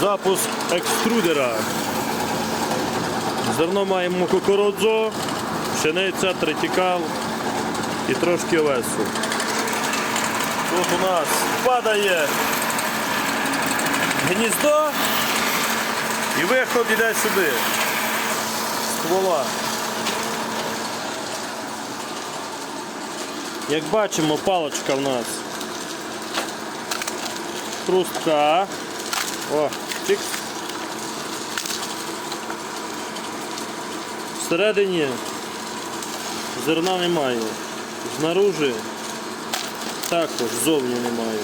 Запуск екструдера. Зерно маємо кукурудзу, пшениця, тритікал і трошки овесу. Тут у нас падає гніздо і виход йде сюди. Ствола. Як бачимо, паличка в нас хрустка. О, чик. Всередині зерна немає. Знаружи також зовні немає.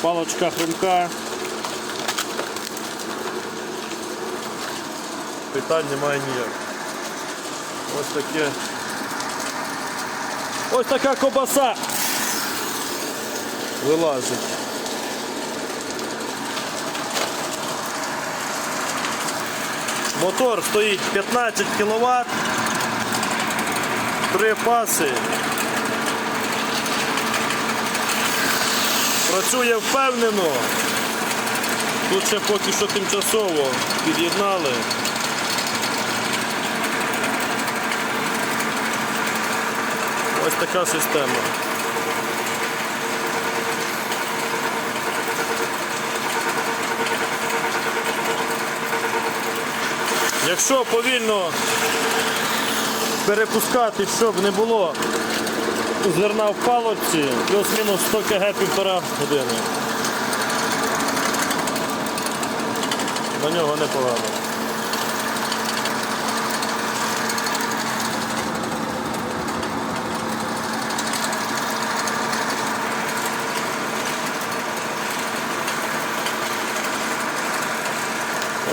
Палочка хрумка. Питань немає ніяк. Ось таке. Ось така кобаса вилазить. Мотор стоїть 15 кВт, три паси. Працює впевнено. Тут ще поки що тимчасово під'єднали. Ось така система. Якщо повільно перепускати, щоб не було зерна в палочці, плюс-мінус 100 кг півтора години. На нього непогано.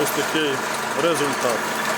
Ось такий resultado.